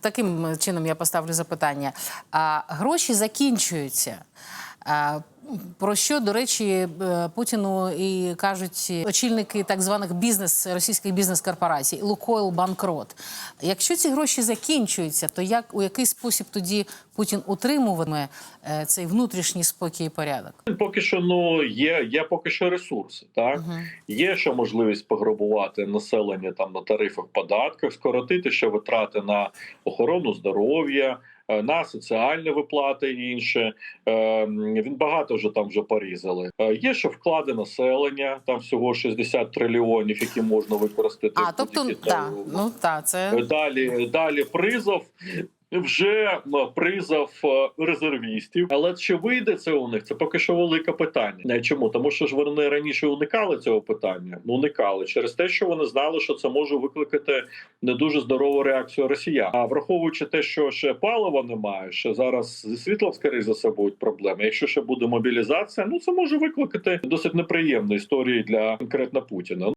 таким чином я поставлю запитання. А гроші закінчуються. А, про що, до речі, е, Путіну і кажуть очільники так званих бізнес російських бізнес-корпорацій Лукойл банкрот. Якщо ці гроші закінчуються, то як у який спосіб тоді Путін утримуватиме е, цей внутрішній спокій і порядок? Поки що ну є, є поки що ресурси. Так є ще можливість пограбувати населення там на тарифах, податках, скоротити ще витрати на охорону здоров'я. Е, На соціальні виплати і інше Е, він багато вже там вже порізали. Е, Є ще вклади населення, там всього 60 трильйонів, які можна використати. А тобто, там ну та це Далі, далі призов. Вже призов е, резервістів, але чи вийде це у них? Це поки що велике питання. Е, Чому? Тому що ж вони раніше уникали цього питання. Ну, уникали через те, що вони знали, що це може викликати не дуже здорову реакцію росіян. А враховуючи те, що ще палива немає, що зараз зі світлом скоріше за все будуть проблеми. Якщо ще буде мобілізація, ну це може викликати досить неприємні історії для конкретно Путіна.